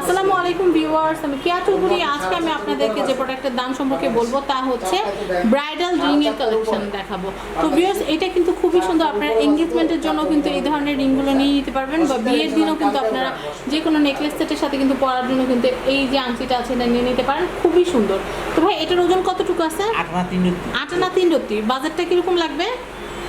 আসসালামু আলাইকুম ভিউয়ার্স আমি কেয়া চৌধুরী। আজকে আমি আপনাদেরকে যে প্রোডাক্টের দাম সম্পর্কে বলব তা হচ্ছে ব্রাইডাল রিং এর কালেকশন দেখাবো। তো ভিউয়ার্স এটা কিন্তু খুবই সুন্দর। আপনারা এঙ্গেজমেন্টের জন্য কিন্তু এই ধরনের রিংগুলো নিয়ে নিতে পারবেন বা বিয়ের দিনও কিন্তু আপনারা যে কোনো নেকলেস সেটের সাথে কিন্তু পরার জন্য কিন্তু এই যে আংটিটা আছে এটা নিয়ে নিতে পারেন। খুবই সুন্দর। তো ভাই এটার ওজন কতটুকু আছে? তিন আটানা তিন রত্তি বাজেটটা কীরকম লাগবে?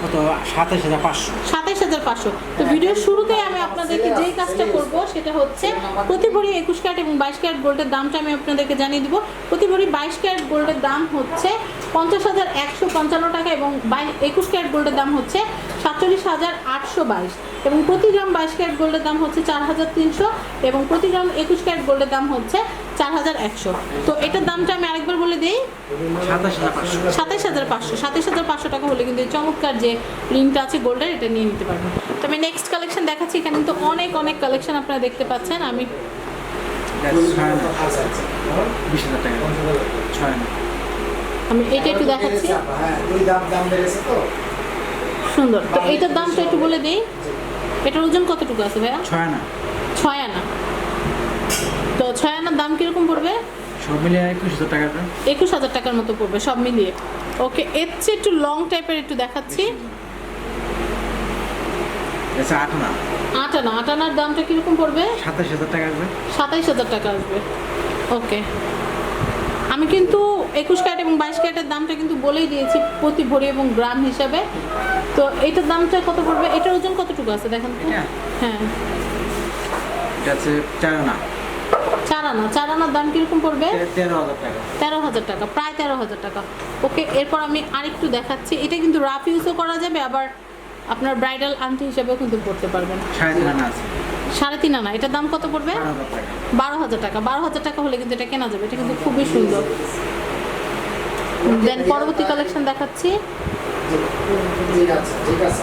কত? সাতাশ হাজার পাঁচশো। সাতাইশ হাজার পাঁচশো। তো ভিডিওর শুরুতেই আমি আপনাদেরকে যেই কাজটা করব সেটা হচ্ছে প্রতি ভরি একুশ ক্যারেট এবং বাইশ ক্যারেট গোল্ডের দামটা আমি আপনাদেরকে জানিয়ে দিব। প্রতি ভরি বাইশ ক্যারেট গোল্ডের দাম হচ্ছে পঞ্চাশ হাজার একশো পঞ্চান্ন টাকা এবং বাই একুশ ক্যারেট গোল্ডের দাম হচ্ছে সাতচল্লিশ হাজার আটশো বাইশ। এবং প্রতি গ্রাম বাইশ ক্যারেট গোল্ডের দাম হচ্ছে চার হাজার তিনশো এবং প্রতি গ্রাম একুশ ক্যারেট গোল্ডের দাম হচ্ছে চার হাজার একশো। তো এটার দামটা আমি আরেকবার বলে দিই। সাতাশ হাজার পাঁচশো। সাতাইশ হাজার পাঁচশো সাতাইশ হাজার পাঁচশো টাকা হলে কিন্তু এই চমৎকার যে রিংটা আছে গোল্ডের এটা নিয়ে নিতে পারবেন। তো আমি নেক্সট কালেকশন দেখাচ্ছি। এখানে কিন্তু অনেক অনেক কালেকশন আপনারা দেখতে পাচ্ছেন। আমি আমি এটা একটু দেখাচ্ছি। তো সুন্দর। তো এইটার দামটা একটু বলে দিই। এটার ওজন কতটুকু আছে ভাইয়া? ছয় না ছয় আনা তো ছয় আনার দাম কীরকম পড়বে? সব মিলিয়ে একুশ হাজার টাকা একুশ হাজার টাকার মতো পড়বে সব মিলিয়ে। ওকে এর চেয়ে একটু লং টাইপের একটু দেখাচ্ছি। আচ্ছা আট না। আট আনা আট আনার দামটা কীরকম পড়বে? সাতাশ হাজার টাকা আসবে। সাতাইশ হাজার টাকা আসবে। ওকে। আমি কিন্তু একুশ ক্যারেট এবং বাইশ ক্যারেটের দামটা কিন্তু বলেই দিয়েছি প্রতি ভরি এবং গ্রাম হিসাবে। তো এটার দামটা কত পড়বে? এটার ওজন কতটুকু আছে? দেখেন তো। হ্যাঁ। এটা আছে চার না চার আনা চার আনার দাম কীরকম পড়বে? তেরো হাজার টাকা। তেরো হাজার টাকা প্রায় তেরো হাজার টাকা। ওকে এরপর আমি আরেকটু দেখাচ্ছি। এটা কিন্তু রাফ ইউজও করা যাবে আবার আপনার ব্রাইডাল আংটি হিসেবেও কিন্তু পড়তে পারবেন। সাড়ে তিন আনা এটার দাম কত পড়বে? বারো হাজার টাকা। বারো হাজার টাকা। হলে কিন্তু এটা কেনা যাবে। এটা কিন্তু খুবই সুন্দর। দেন পরবর্তী কালেকশন দেখাচ্ছি। ঠিক আছে ঠিক আছে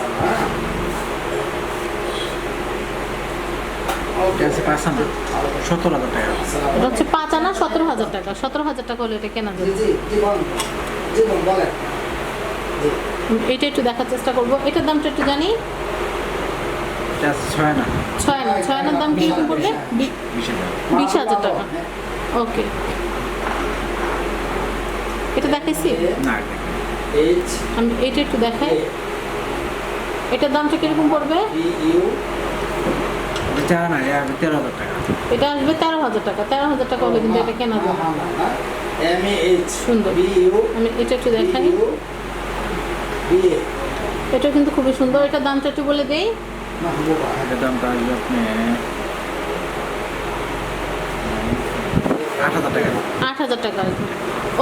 এটা হচ্ছে পাঁচ আনা সতেরো হাজার টাকা। সতেরো হাজার টাকা হলে এটা কেনা যাবে। এটা একটু দেখার চেষ্টা করব। এটার দামটা একটু জানি? ছয় না ছয় দাম কীরকম পড়বে? বিশ হাজার টাকা। ওকে। এটা দেখাইছি? আমি এটা একটু দেখাই। এটার দামটা কীরকম পড়বে? এটা আসবে তেরো হাজার টাকা। তেরো হাজার টাকা হলে কিন্তু এটা কেনা যাবে। সুন্দর। আমি এটা একটু দেখাই। এটা কিন্তু খুবই সুন্দর। এটা দামটা একটু বলে দেই। মাহবুবা দামটা আসবে আপনি আট হাজার টাকা। আট হাজার টাকা আসবে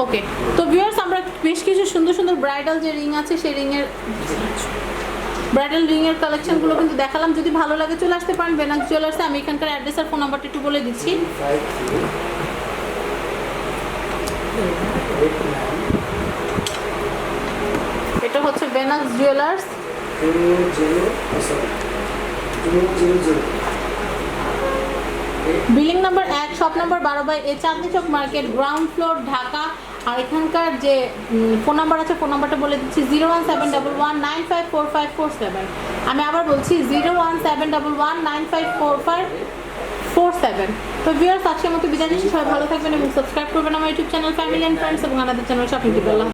ওকে তো ভিউয়ার্স আমরা বেশ কিছু সুন্দর সুন্দর ব্রাইডাল যে রিং আছে সেই রিংয়ের ব্রাইডাল রিংয়ের কালেকশনগুলো কিন্তু দেখালাম। যদি ভালো লাগে চলে আসতে পারেন বেনাক জুয়েলার্সে আমি এখানকার অ্যাড্রেস আর ফোন নাম্বারটা একটু বলে দিচ্ছি ফাইভ থ্রি এইট নাইন এটা হচ্ছে বেনাক জুয়েলার্স বিল্ডিং নাম্বার এক শপ নাম্বার বারো by A Chandni Chowk market ground floor Dhaka. আর এখানকার যে ফোন নাম্বার আছে ফোন নাম্বারটা বলে দিচ্ছি zero one seven double one nine five four five four seven আমি আবার বলছি zero one seven double one nine five four five four seven তো ভিউয়ার্স আজকের মতো বিদায় নিচ্ছি। সবাই ভালো থাকবেন এবং সাবস্ক্রাইব করবেন আমার YouTube channel family and friends এবং আমাদের চ্যানেল শপিং টিপ